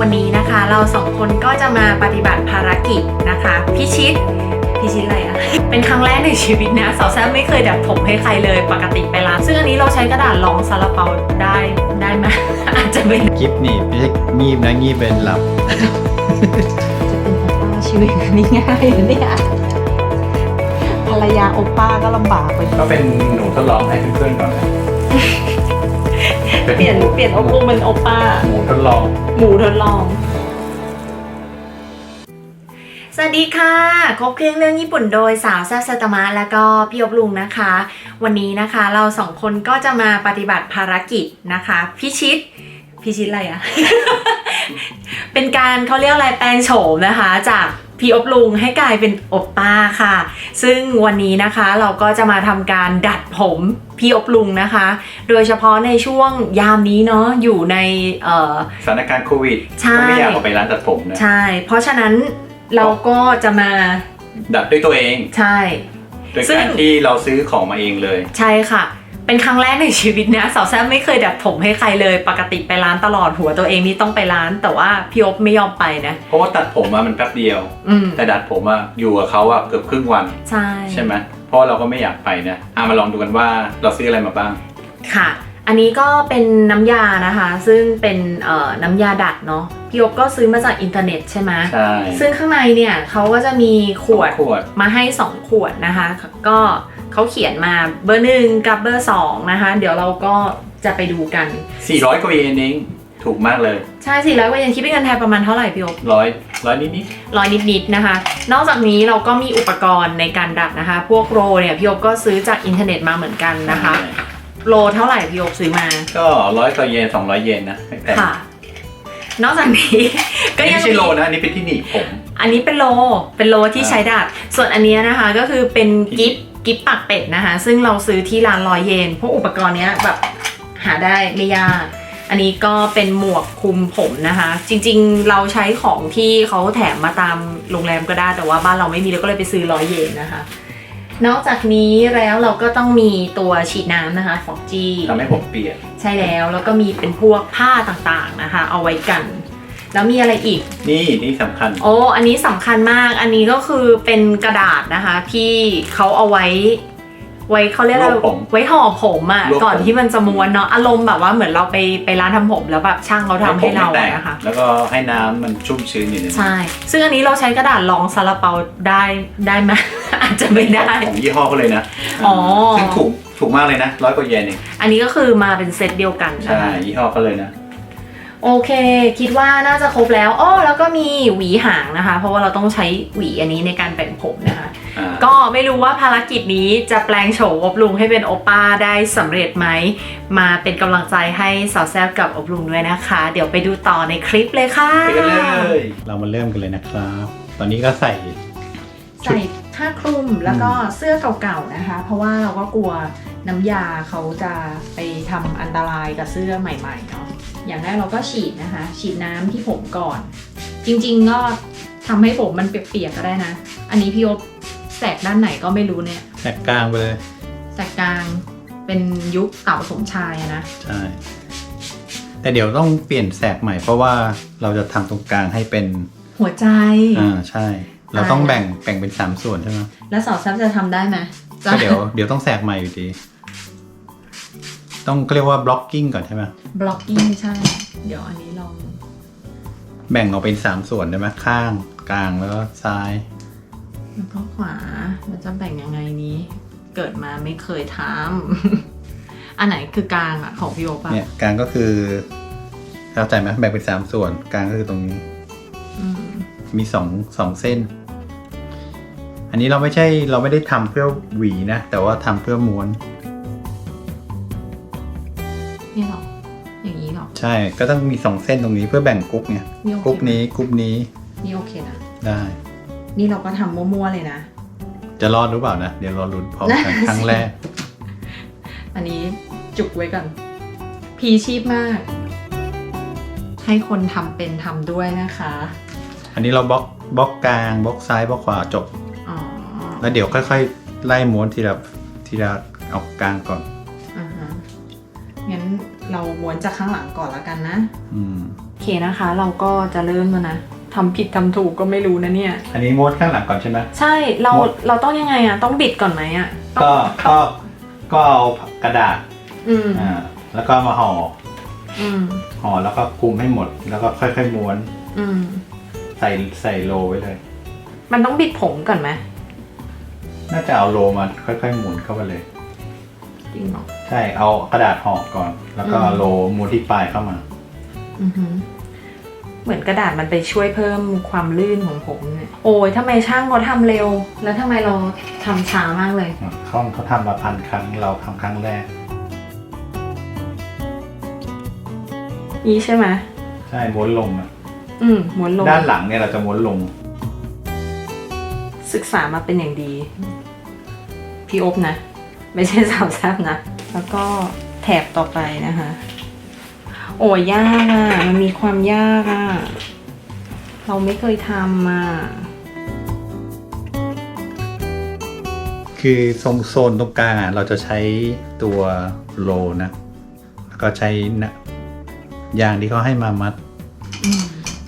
วันนี้นะคะเราสองคนก็จะมาปฏิบัติภารกิจนะคะพิชิตพิชิตอะไรอะเป็นครั้งแรกในชีวิตนะสาวแซมไม่เคยดัดผมให้ใครเลยปกติไปร้านซึ่งอันนี้เราใช้กระดาษรองซาลาเปาได้ได้ไหมอาจจะเป็นกิฟหนี่ไม่ใช่งีบนะงีบเป็นหลับจะเป็นโอป้าชีวิตนี่ง่ายนะเนี่ยภรรยาโอป้าก็ลำบากไปก็เป็นหนูทดลองให้เพื่อนๆก่อนนะ เปลี่ยนเปลี่ยนโอปุงเป็นโอป้า หมูทดลอง หมูทดลอง สวัสดีค่ะ ครบเครื่องเรื่องญี่ปุ่นโดยสาวแซ่บสตามะแล้วก็พี่อบลุงนะคะ วันนี้นะคะเราสองคนก็จะมาปฏิบัติภารกิจนะคะ พิชิตพิชิตอะไรอะ เป็นการเขาเรียกอะไรแปลงโฉมนะคะจาก พี่อบลุงให้กลายเป็นอบป้าค่ะ ซึ่งวันนี้นะคะเราก็จะมาทำการดัดผมพี่อบลุงนะคะ โดยเฉพาะในช่วงยามนี้เนาะอยู่ในเอ่อสถานการณ์โควิดใช่ก็ไม่อยากออกไปร้านตัดผมนะใช่ เพราะฉะนั้นเราก็จะมาดัดด้วยตัวเอง ใช่โดยซึ่งการที่เราซื้อของมาเองเลย ใช่ค่ะ เป็นครั้งแรกในชีวิตนะสาวแซมไม่เคยดัดผมให้ใครเลย ปกติไปร้านตลอดหัวตัวเองนี่ต้องไปร้าน แต่ว่าพี่อบไม่ยอมไปนะ เพราะว่าตัดผมอะมันแป๊บเดียว อืมแต่ดัดผมอะอยู่กับเขาอะเกือบครึ่งวัน ใช่ ใช่ไหมเพราะว่าเราก็ไม่อยากไปนะอะมาลองดูกันว่าเราซื้ออะไรมาบ้าง ค่ะ อันนี้ก็เป็นน้ำยานะคะ ซึ่งเป็นเอ่อน้ำยาดัดเนาะ พี่อบก็ซื้อมาจากอินเทอร์เน็ตใช่ไหมใช่ซึ่งข้างในเนี่ยเขาก็จะมีขวด ขวด มาให้ 2 ขวดนะคะ ก็ เขาเขียนมาเบอร์หนึ่งกับเบอร์สองนะคะ เดี๋ยวเราก็จะไปดูกัน 400กว่าเยนเองถูกมากเลยใช่สี่ร้อยกว่าเยนคิดเป็นเงินไทยประมาณเท่าไหร่พี่โอ๊คร้อยร้อยนิดนิดร้อยนิดๆนะคะ นอกจากนี้เราก็มีอุปกรณ์ในการดัดนะคะ พวกโรเนี่ยพี่โอ๊คก็ซื้อจากอินเทอร์เน็ตมาเหมือนกันนะคะ โรเท่าไหร่พี่โอ๊คซื้อมา ก็ร้อยกว่าเยนสองร้อยเยนนะไม่แพงค่ะ นอกจากนี้อัก็นนี้ยังไม่ใช่มีโลนะอันนี้เป็นที่หนีบผม อันนี้เป็นโลเป็นโลที่ใช้ดัดส่วนอันเนี้ยนะคะก็คือเป็นกิฟต์ กิฟต์ปักเป็ดนะคะ ซึ่งเราซื้อที่ร้านร้อยเยนพวกอุปกรณ์เนี้ยแบบหาได้ไม่ยาก อันนี้ก็เป็นหมวกคลุมผมนะคะ จริงๆเราใช้ของที่เขาแถมมาตามโรงแรมก็ได้ แต่ว่าบ้านเราไม่มีเราก็เลยไปซื้อร้อยเยนนะคะ นอกจากนี้แล้วเราก็ต้องมีตัวฉีดน้ำนะคะฟอกจี้ทำให้ผมเปียก ใช่แล้วแล้วก็มีเป็นพวกผ้าต่างๆนะคะ เอาไว้กัน แล้วมีอะไรอีก นี่นี่สำคัญ โอ้อันนี้สำคัญมาก อันนี้ก็คือเป็นกระดาษนะคะ ที่เขาเอาไว้ ไว้เขาเรียกอะไรรวบผมไว้ห่อผมอะ่ะรวบผม ก่อนที่มันจะม้วนเนาะอารมณ์แบบว่าเหมือนเราไปไปร้านทำผมแล้วแบบช่างเขาทำให้เราผมไม่แตอะกนะคะ แล้วก็ให้น้ำมันชุ่มชื้นอยู่ในนั้นใช่ ซึ่งอันนี้เราใช้กระดาษรองซาลาเปาได้ได้ไหม อาจจะไม่ได้ ของยี่ห้อเขาเลยนะอ๋อ ซึ่งถูกถูกมากเลยนะร้อยกว่าเยนเองอันนี้ก็คือมาเป็นเซตเดียวกันนะใช่คะยี่ห้อเขาเลยนะ โอเค คิดว่าน่าจะครบแล้วอ้อแล้วก็มีหวีหางนะคะ เพราะว่าเราต้องใช้หวีอันนี้ในการแบ่งผมนะคะ อ่าก็ไม่รู้ว่าภารกิจนี้จะแปลงโฉมอบลุงให้เป็นโอป้าได้สำเร็จไหม มาเป็นกำลังใจให้สาวแซบกับอบลุงด้วยนะคะ เดี๋ยวไปดูต่อในคลิปเลยค่ะ ไปกันเลยเรามาเริ่มกันเลยนะครับ ตอนนี้ก็ใส่ ใส่ผ้าคลุมแล้วก็เสื้อเก่าๆนะคะ เพราะว่าเราก็กลัวน้ำยาเขาจะไปทำอันตรายกับเสื้อใหม่ๆเนาะ อย่างแรกเราก็ฉีดนะคะ ฉีดน้ำที่ผมก่อน จริงๆก็ทำให้ผมมันเปียกๆก็ได้นะ อันนี้พี่อบแสกด้านไหนก็ไม่รู้เนี่ยแสกกลางไปเลยแสกกลางเป็นยุคเต่าสมชายอะนะใช่แต่เดี๋ยวต้องเปลี่ยนแสกใหม่ เพราะว่าเราจะทำตรงกลางให้เป็นหัวใจอ่าใช่ เราต้องแบ่งแบ่งเป็นสามส่วนใช่ไหมแล้วสาวแซบจะทำได้ไหมจะก็เดี๋ยวเดี๋ยวต้องแสกใหม่อยู่ดี ต้องเรียกว่า blocking ก่อนใช่ไหมบล็อกกิ้งใช่ เดี๋ยวอันนี้ลอง แบ่งออกเป็นสามส่วนได้ไหมข้างกลางแล้วก็ซ้าย แล้วก็ขวามันจะแบ่งยังไงนี้ เกิดมาไม่เคยทำ อันไหนคือกลางอะของพี่โอปะเนี่ยกลางก็คือเข้าใจไหมแบ่งเป็นสามส่วนกลางก็คือตรงนี้ อืมมีสองสองเส้น อันนี้เราไม่ใช่เราไม่ได้ทำเพื่อหวีนะ แต่ว่าทำเพื่อม้วน ช่ก็ต้องมีสองเส้นตรงนี้เพื่อแบ่งกรุ๊ปไงนี่โอเค กรุ๊ปนี้กรุ๊ปนี้นี่โอเคนะ ได้ นี่เราก็ทำมั่วๆเลยนะ จะรอดหรือเปล่านะ เดี๋ยวรอลุ้นพร้อมกันนั่นสิครั้งแรก อันนี้จุกไว้ก่อนพีชีพมาก ให้คนทำเป็นทำด้วยนะคะ อันนี้เราบล็อกบล็อกกลางบล็อกซ้ายบล็อกขวาจบ อ๋อ แล้วเดี๋ยวค่อย ๆ ไล่ม้วนทีละทีละเอากลางก่อนอ่าฮะงั้น เราม้วนจากข้างหลังก่อนแล้วกันนะอืมเคนะคะ เราก็จะเริ่มแล้วนะทำผิดทำถูกก็ไม่รู้นะเนี่ย อันนี้ม้วนข้างหลังก่อนใช่ไหม ใช่เราหมด เราต้องยังไงอะต้องบิดก่อนไหมอะต้องก็ก็ก็เอากระดาษอืมอ่าแล้วก็มาห่ออืมห่อแล้วก็คลุมให้หมด แล้วก็ค่อยๆม้วนอืมใส่ใส่โลไว้เลย มันต้องบิดผงก่อนไหมน่าจะเอาโลมาค่อยๆหมุนเข้าไปเลย จริงเหรอ ใช่เอากระดาษห่อก่อน แล้วก็อืมโลม้วนที่ปลายเข้ามา อือหือเหมือนกระดาษมันไปช่วยเพิ่มความลื่นของผมเนี่ย โอ้ยทำไมช่างเขาทำเร็ว แล้วทำไมเราทำช้ามากเลย เขาเขาทำมาพันครั้งเราทำครั้งแรก นี่ใช่ไหมใช่ม้วนลงอะอืมม้วนลง ด้านหลังเนี่ยเราจะม้วนลง ศึกษามาเป็นอย่างดี พี่อบนะ ไม่ใช่สาวแซบนะ แล้วก็แถบต่อไปนะคะ โอ้ยยากอะ มันมีความยากอะ เราไม่เคยทำอะ คือทรงโซนตรงกลางอะเราจะใช้ตัวโลนะ แล้วก็ใช้นะยางที่เขาให้มามัดอืม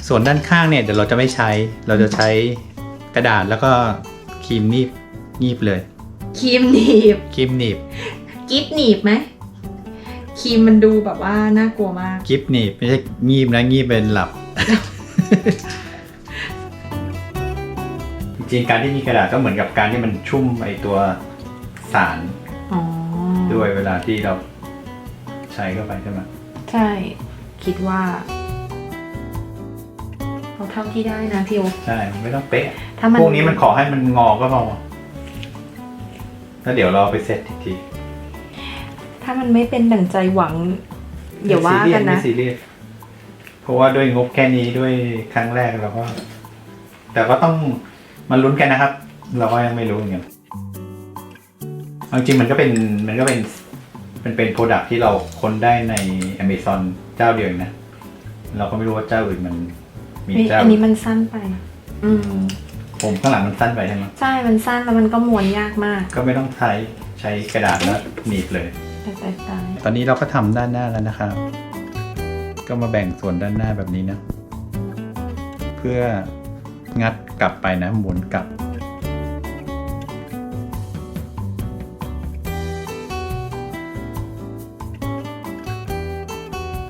ส่วนด้านข้างเนี่ยเดี๋ยวเราจะไม่ใช้ เราจะใช้กระดาษแล้วก็ครีมนีบนีบเลย ครีมหนีบครีมหนีบกิฟหนีบไหมครีมมันดูแบบว่าน่ากลัวมาก กิฟหนีบไม่ใช่งีบนะงีบเป็นหลับ จริงๆการที่มีกระดาษก็เหมือนกับการที่มันชุ่มไอตัวสารอ๋อด้วยเวลาที่เราใช้เข้าไปใช่ไหมใช่ คิดว่าเอาเท่าที่ได้นะพี่โอใช่ไม่ต้องเป๊ะถ้ามันพวกนี้มันขอให้มันงอก็พอ แล้วเดี๋ยวเราเอาไปเซตอีกทีถ้ามันไม่เป็นดั่งใจหวังอย่าว่ากันนะ ไม่ซีเรียสเพราะว่าด้วยงบแค่นี้ด้วยครั้งแรกเราก็ แต่ก็ต้องมาลุ้นกันนะครับ เราก็ยังไม่รู้เหมือนกันเอาจริงมันก็เป็นมันก็เป็นมันเป็นโปรดักที่เราค้นได้ใน Amazon เจ้าเดียวเองนะ เราก็ไม่รู้ว่าเจ้าอื่นมันมีเฮ้ยเจ้าอันนี้มันสั้นไป อืม ผมข้างหลังมันสั้นไปใช่ไหมใช่ มันสั้นแล้วมันก็ม้วนยากมากก็ไม่ต้องใช้ใช้กระดาษแล้วหนีบเลย แต่แต่แต่ตอนนี้เราก็ทำด้านหน้าแล้วนะครับ ก็มาแบ่งส่วนด้านหน้าแบบนี้นะ เพื่องัดกลับไปนะหมุนกลับ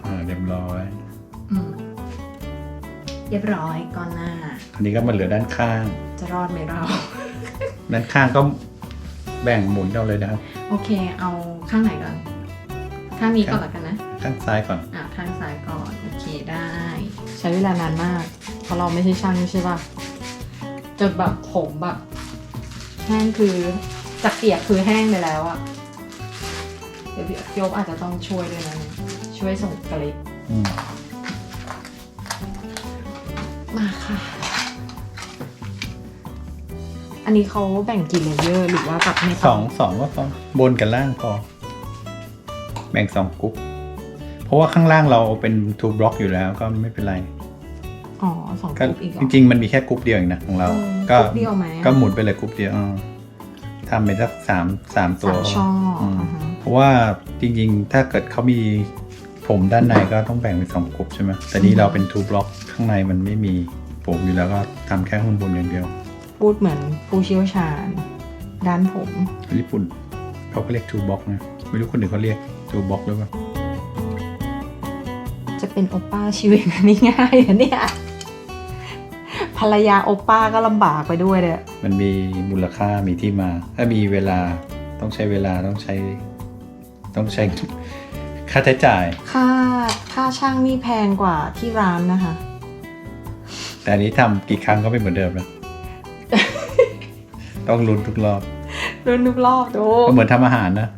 อ่าเรียบร้อย อืมเรียบร้อยก่ อนหน้าอันนี้ก็มาเหลือด้านข้าง จะรอดไหมเรา ด้านข้างก็แบ่งหมุนเอาเลยนะครับ โอเค เอาข้างไหนก่อน ข้างนี้ก่อนละกันนะ ข้างซ้ายก่อน อะข้างซ้ายก่อน โอเคได้ ใช้เวลานานมาก เพราะเราไม่ใช่ช่างใช่ป่ะจนแบบผมแบบแห้งคือจากเปียกคือแห้งไปแล้วอะเดี๋ยวพี่พี่โอ๊บอาจจะต้องช่วยด้วยนะเนี่ยช่วยส่งกลิปอืมมาค่ะ อันนี้เขาแบ่งกี่เลเยอร์หรือว่าแบบไม่สองสองก็พอบนกับล่างพอ แบ่งสองกรุ๊ปเพราะว่าข้างล่างเราเป็นทูบล็อกอยู่แล้วก็ไม่เป็นไรอ๋อสองกก็รุ๊ปอีกเหรจอริง ๆ มันมีแค่กรุ๊ปเดียวเองนะของเราอืมก็กรุ๊ปเดียวไหมอะ ก็หมุนไปเลยกรุ๊ปเดียวอ่าทำไปสักสามสามตัวสามช่ออืมอ่าฮะเพราะว่าจริงๆ ถ้าเกิดเขามีผมด้านในก็ต้องแบ่งเป็นสองกรุ๊ปใช่ไหมแต่นี่เราเป็นทูบล็อกข้างในมันไม่มีผมอยู่แล้วก็ทำแค่ข้างบนอย่างเดียว พูดเหมือนผู้เชี่ยวชาญ ด้านผม ญี่ปุ่นเขาก็เรียกทูบ็อกนะ ไม่รู้คนอื่นเขาเรียกทูบ็อกหรือเปล่า จะเป็นโอป้าชีวิตมันไม่ง่ายอะเนี่ย ภรรยาโอป้าก็ลำบากไปด้วยเลยมันมีมูลค่ามีที่มา ถ้ามีเวลาต้องใช้เวลาต้องใช้ ต้องใช้ค่าใช้จ่าย ค่าค่าช่างนี่แพงกว่าที่ร้านนะคะ แต่อันนี้ทำกี่ครั้งก็ไม่เหมือนเดิมนะ ต้องลุ้นทุกรอบรุ่นทุกรอบดูก็เหมือนทำอาหารนะ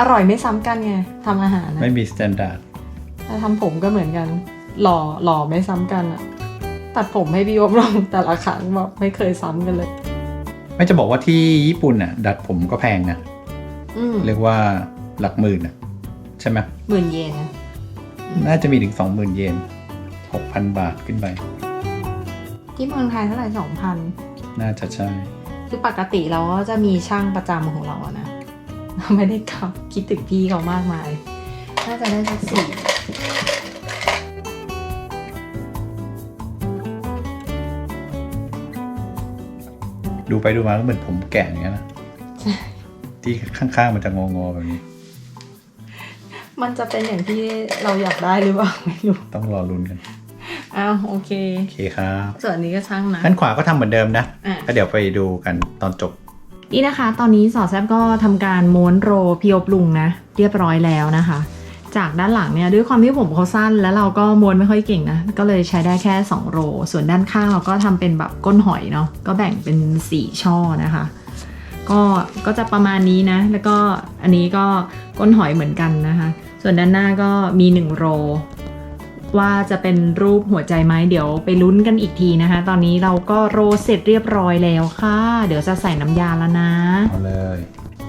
อร่อยไม่ซ้ำกันไงทำอาหารนะไม่มีสแตนดาร์ดถ้าทำผมก็เหมือนกัน หล่อหล่อไม่ซ้ำกันอะตัดผมให้พี่อบลองแต่ละครั้งแบบไม่เคยซ้ำกันเลย ไม่จะบอกว่าที่ญี่ปุ่นน่ะ ดัดผมก็แพงนะอืมเรียกว่าหลักหมื่นน่ะ ใช่ไหมหมื่นเยนนะน่าจะมีถึงสองหมื่นเยนหกพันบาทขึ้นไป ที่เมืองไทยเท่าไหร่สองพัน น่าจะใช่ คือปกติเราก็จะมีช่างประจำของเรานะเราไม่ได้กับคิดถึงพี่เขามากมาย น่าจะได้สักสี่ดูไปดูมาแล้วเหมือนผมแก่เงี้ยนะ ที่ข้างๆมันจะงอๆแบบนี้ มันจะเป็นอย่างที่เราอยากได้หรือเปล่าไม่รู้ ต้องรอรุนกัน อ้าวโอเค โอเคครับส่วนอันนี้ก็ช่างนะ ด้านขวาก็ทำเหมือนเดิมนะอะ ก็เดี๋ยวไปดูกันตอนจบ นี่นะคะ ตอนนี้สอดแซบก็ทำการม้วนโรพีอบลุงนะ เรียบร้อยแล้วนะคะ จากด้านหลังเนี่ยด้วยความที่ผมเขาสั้น แล้วเราก็ม้วนไม่ค่อยเก่งนะ ก็เลยใช้ได้แค่ 2 โรส่วนด้านข้างเราก็ทำเป็นแบบก้นหอยเนาะก็แบ่งเป็น 4 ช่อนะคะ ก็ก็จะประมาณนี้นะ แล้วก็อันนี้ก็ก้นหอยเหมือนกันนะคะ ส่วนด้านหน้าก็มี 1 โร ว่าจะเป็นรูปหัวใจไหมเดี๋ยวไปลุ้นกันอีกทีนะคะ ตอนนี้เราก็โรเสร็จเรียบร้อยแล้วค่ะ เดี๋ยวจะใส่น้ำยาแล้วนะ เอาเลย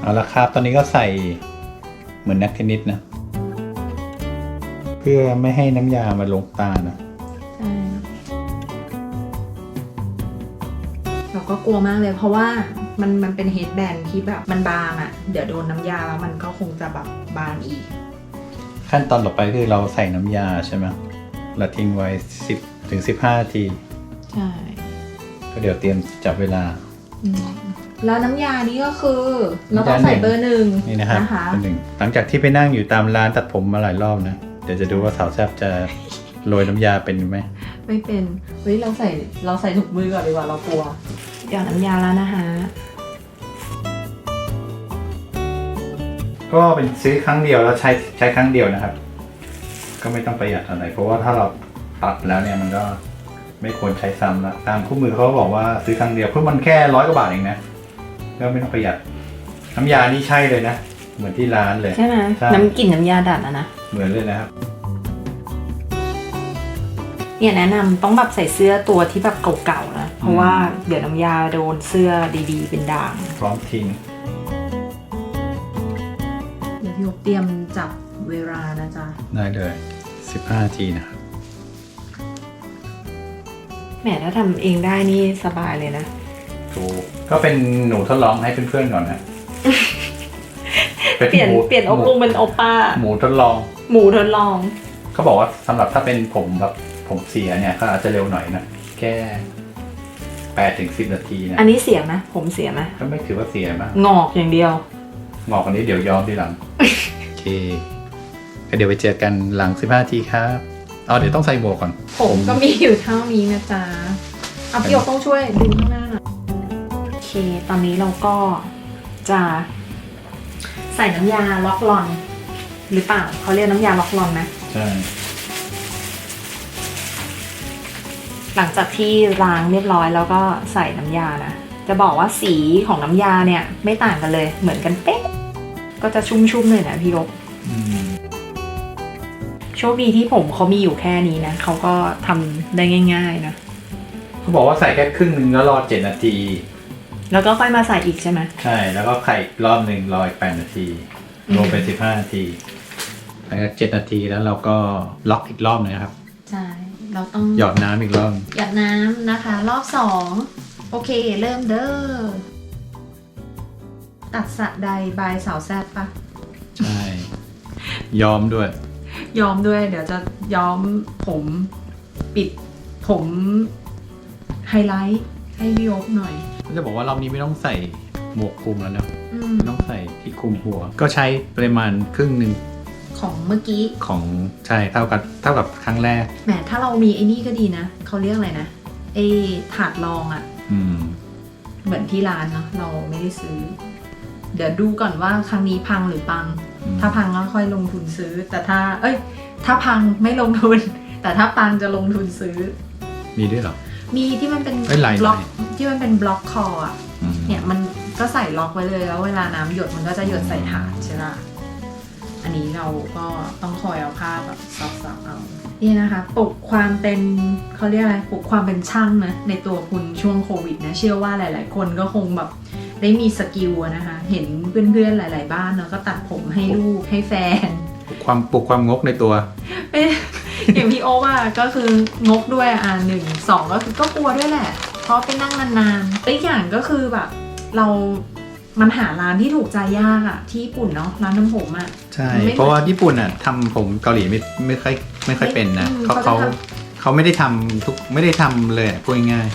เอาละครับ ตอนนี้ก็ใส่เหมือนนักเทนนิสนะ เพื่อไม่ให้น้ำยามาลงตานะใช่เราก็กลัวมากเลยเพราะว่ามันมันเป็นเฮดแบนที่แบบมันบางอะ่ะ เดี๋ยวโดนน้ำยาแล้วมันก็คงจะแบบบางอีก ขั้นตอนต่อไปคือเราใส่น้ำยาใช่ไหม เราทิ้งไว้ 10 ถึง 15นาที ใช่ก็เดี๋ยวเตรียมจับเวลา อืมแล้วน้ำยานี้ก็คือ เราต้องใส่เบอร์หนึ่งนี่นะครับนะคะ เป็นหนึ่งหลังจากที่ไปนั่งอยู่ตามร้านตัดผมมาหลายรอบนะ เดี๋ยวจะดูว่าสาวแซบจะโรยน้ำยาเป็นไหมไม่เป็นเฮ้ยเราใส่เราใส่ถุงมือก่อนดีกว่าเรากลัวหยอดน้ำยาแล้วนะคะก็เป็นซื้อครั้งเดียวแล้วใช้ใช้ครั้งเดียวนะครับ ก็ไม่ต้องประหยัดอะไร เพราะว่าถ้าเราตัดแล้วเนี่ยมันก็ไม่ควรใช้ซ้ำละตามคู่มือเขาบอกว่าซื้อครั้งเดียวเพราะมันแค่ร้อยกว่าบาทเองนะก็ไม่ต้องประหยัดน้ำยานี่ใช่เลยนะ เหมือนที่ร้านเลยใช่ไหมใช่น้ำกลิ่นน้ำยาดัดอะนะเหมือนเลยนะครับเนี่ยแนะนำต้องแบบใส่เสื้อตัวที่แบบเก่าๆนะ เพราะว่าเดี๋ยวน้ำยาโดนเสื้อดีๆ เป็นด่างพร้อมทิ้งเดี๋ยวพี่ยกเตรียมจับ เวลานะจ๊ะได้เลย15นาทีนะครับแหมถ้าทำเองได้นี่สบายเลยนะ ถูกก็เป็นหนูทดลองให้เพื่อนๆก่อนนะเปลี่ยนหมูเปลี่ยนอบลุงเป็นโอป้า หมูทดลอง หมูทดลอง เขาบอกว่าสำหรับถ้าเป็นผมแบบผมเสียเนี่ยก็อาจจะเร็วหน่อยนะแค่แปดถึงสิบนาทีนะอันนี้เสียไหมผมเสียไหมก็ไม่ถือว่าเสียมากงอกอย่างเดียว งอกอันนี้เดี๋ยวย้อมทีหลังโอเค ก็เดี๋ยวไปเจอกันหลังสิบห้าทีครับเอาเดี๋ยวต้องใส่หมวกก่อน ผมก็มีอยู่เท่านี้นะจ๊ะเอาพี่ยกต้องช่วยดูข้างหน้าหน่อยโอเค ตอนนี้เราก็จะใส่น้ำยาล็อกลอน หรือเปล่าเขาเรียกน้ำยาล็อกลอนไหมใช่หลังจากที่ล้างเรียบร้อยแล้วก็ใส่น้ำยานะ จะบอกว่าสีของน้ำยาเนี่ย ไม่ต่างกันเลยเหมือนกันเป๊ะ ก็จะชุ่มๆเลยนะพี่ยกอืม โชคดีที่ผมเขามีอยู่แค่นี้นะเขาก็ทำได้ง่ายๆนะเขาบอกว่าใส่แค่ครึ่งหนึ่งแล้วรอเจ็ดนาที แล้วก็ค่อยมาใส่อีกใช่ไหมใช่ แล้วก็ไข่อีกรอบหนึ่งรออีกแปดนาทีอืมรวมเป็นสิบห้านาทีหลังจากเจ็ดนาทีแล้วเราก็ล็อกอีกรอบหนึงนะครับ ใช่เราต้องหยอดน้ำอีกรอบหยดน้ำนะคะ รอบสองโอเค เริ่มเด้อตัดสะใดบายสาวแซบปะใช่ ยอมด้วย ย้อมด้วย เดี๋ยวจะย้อมผมปิดผมไฮไลท์ให้พี่ยกหน่อย ก็จะบอกว่ารอบนี้ไม่ต้องใส่หมวกคลุมแล้วนะอืมไม่ต้องใส่ที่คลุมหัว ก็ใช้ปริมาณครึ่งหนึ่งของเมื่อกี้ของใช่เท่ากับเท่ากับครั้งแรก แหมถ้าเรามีไอ้นี่ก็ดีนะเขาเรียกอะไรนะไอ้ถาดรองอะอืม เหมือนที่ร้านเนาะเราไม่ได้ซื้อ เดี๋ยวดูก่อนว่าครั้งนี้พังหรือปังอืม ถ้าพังก็ค่อยลงทุนซื้อ แต่ถ้า เอ้ย ถ้าพังไม่ลงทุน แต่ถ้าปังจะลงทุนซื้อ มีด้วยเหรอ มีที่มันเป็นเอ้ยลายบล็อกลาย ที่มันเป็นบล็อกคออะ อืมเนี่ยมันก็ใส่ล็อกไว้เลยแล้วเวลาน้ำหยดมันก็จะหยดใส่ถาดใช่ปะอันนี้เราก็ต้องคอยเอาผ้าแบบซับๆเอา นี่นะคะปลุกความเป็นเขาเรียกอะไรปลุกความเป็นช่างนะในตัวคุณช่วงโควิดนะเชื่อว่าหลาย ๆ คนก็คงแบบ ได้มีสกิลอะนะคะ เห็นเพื่อนๆหลาย ๆ บ้านเนาะก็ตัดผมให้ลูกให้แฟนปลุกความปลุกความงกในตัวเป็นอย่างพี่โอว่าก็คืองกด้วยอะหนึ่งสองก็คือก็กลัวด้วยแหละ เพราะไปนั่งนานๆอีกอย่างก็คือแบบเรามันหาร้านที่ถูกใจยากอะที่ญี่ปุ่นเนาะร้านน้ำผมอะใช่ไม่เพราะว่าญี่ปุ่นอะทำผมเกาหลีไม่ไม่ค่อยไม่ค่อยเป็นนะอืมเขาเขาเขาจะทเขาไม่ได้ทำทุกไม่ได้ทำเลยอะพูดง่าย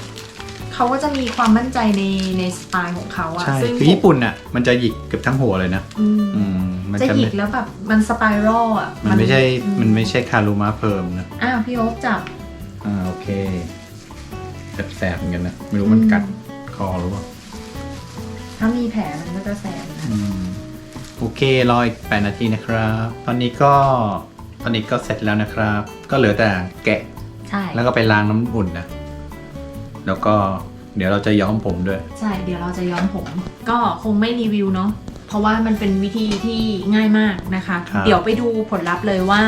เขาก็จะมีความมั่นใจในในสไตล์ของเขาอะใช่ซึ่งคือญี่ปุ่นอะมันจะหยิกเกือบทั้งหัวเลยนะอืมอืมมันจะจะหยิไม่กแล้วแบบมันสไปรัลอะมันไม่ใช่อืมันไม่ใช่คารูมาเพิ่มนะอ้าวพี่โอ๊คจับอ่าโอเคแสบๆเหมือนกันนะไม่รู้มันกัดคอหรือเปล่าถ้ามีแผลมันก็จะแสบนะอืมโอเครออีกแปดนาทีนะครับ ตอนนี้ก็ตอนนี้ก็เสร็จแล้วนะครับ ก็เหลือแต่แกะ ใช่แล้วก็ไปล้างน้ำอุ่นนะ แล้วก็เดี๋ยวเราจะย้อมผมด้วย ใช่เดี๋ยวเราจะย้อมผม ก็คงไม่รีวิวเนาะเพราะว่ามันเป็นวิธีที่ง่ายมากนะคะ ครับ เดี๋ยวไปดูผลลัพธ์เลยว่า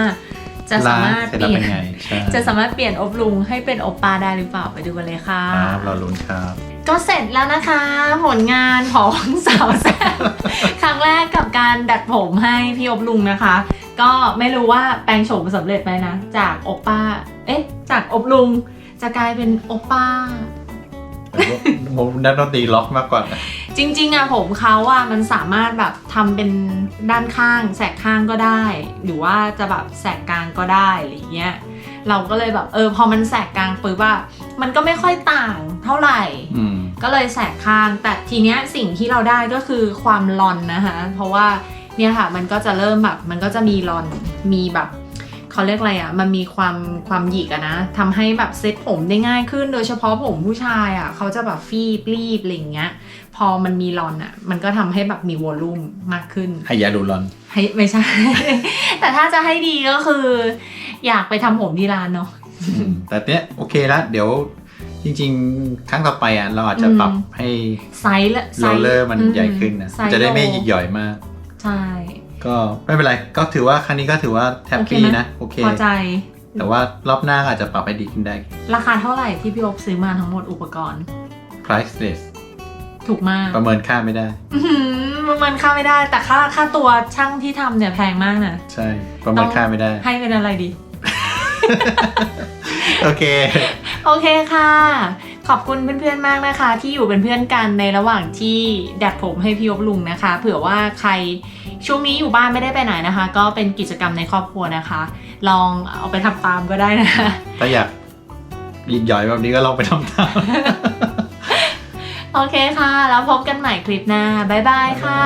จะสามารถล้งเสร็จเปแล้วลี่ยเป็นนไงใช่จะสามารถเปลี่ยนอบลุงให้เป็นอบปลาได้หรือเปล่าไปดูกันเลยค่ะ ครับเราลุ้นครับ ก็เสร็จแล้วนะคะ ผลงานของสาวแซ่บครั้งแรกกับการดัดผมให้พี่อบลุงนะคะ ก็ไม่รู้ว่าแปลงโฉมสำเร็จไหมนะ จากอบป้า เอ๊ะ จากอบลุง จะกลายเป็นอบป้า ผมนักดนตรีล็อกมากกว่านะจริงๆอะผมเขาอะมันสามารถแบบทำเป็นด้านข้าง แสกข้างก็ได้ หรือว่าจะแบบแสกกลางก็ได้อะไรเงี้ยเราก็เลยแบบเออพอมันแสกกลางปุ๊บอะมันก็ไม่ค่อยต่างเท่าไหร่ อืม ก็เลยแสกข้าง แต่ทีเนี้ยสิ่งที่เราได้ก็คือความลอนนะคะ เพราะว่าเนี่ยค่ะมันก็จะเริ่มแบบมันก็จะมีลอน มีแบบ เขาเรียกอะไรอะ่ะมันมีความความหยิกอะนะทำให้แบบเซ็ตผมได้ง่ายขึ้น โดยเฉพาะผมผู้ชายอะ่ะเขาจะแบบฟีบรีบอะไรอย่างเงี้ย พอมันมีลอนอะ่ะ มันก็ทำให้แบบมีวอลลุ่มมากขึ้นให้ยาดูรอนให้ไม่ใช่ แต่ถ้าจะให้ดีก็คือ อยากไปทำผมที่ร้านเนาะอืมแต่เนี้ยโอเคแล้วเดี๋ยวจริงๆ ครั้งต่อไปอะเราอาจจะปรับอืมให้ไซส์ละไซโรลส์เลอร์มันอืใหญ่ขึ้นนะซส์จะได้ไม่โลหยิกหย่อยมาก ใช่ ก็ไม่เป็นไร ก็ถือว่าครั้งนี้ก็ถือว่าแฮปปี้โอเคไหมนะ โอเค พอใจ แต่ว่ารอบหน้าก็อาจจะปรับให้ดีขึ้นได้ ราคาเท่าไหร่ที่พี่อบซื้อมาทั้งหมดอุปกรณ์ priceless ถูกมาก ประเมินค่าไม่ได้อื้อหือมันค่าไม่ได้ แต่ค่าค่าตัวช่างที่ทำเนี่ยแพงมากนะ ใช่ ประเมินค่าไม่ได้ ให้เป็นอะไรดี โอเค โอเคค่ะ ขอบคุณเพื่อนๆมากนะคะ ที่อยู่เป็นเพื่อนกันในระหว่างที่ดัดผมให้พี่อบลุงนะคะ เผื่อว่าใครช่วงนี้อยู่บ้านไม่ได้ไปไหนนะคะ ก็เป็นกิจกรรมในครอบครัวนะคะ ลองเอาไปทำตามก็ได้นะคะถ้าอยากหยิกหย่อยแบบนี้ก็ลองไปทำตาม โอเคค่ะ แล้วพบกันใหม่คลิปหน้า บ๊ายบายค่ะ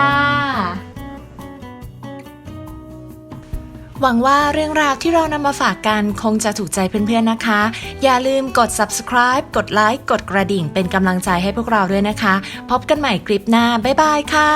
หวังว่าเรื่องราวที่เรานำมาฝากกันคงจะถูกใจเพื่อนๆนะคะ อย่าลืมกด subscribe กดไลค์กดกระดิ่งเป็นกำลังใจให้พวกเราด้วยนะคะ พบกันใหม่คลิปหน้า บ๊ายบายค่ะ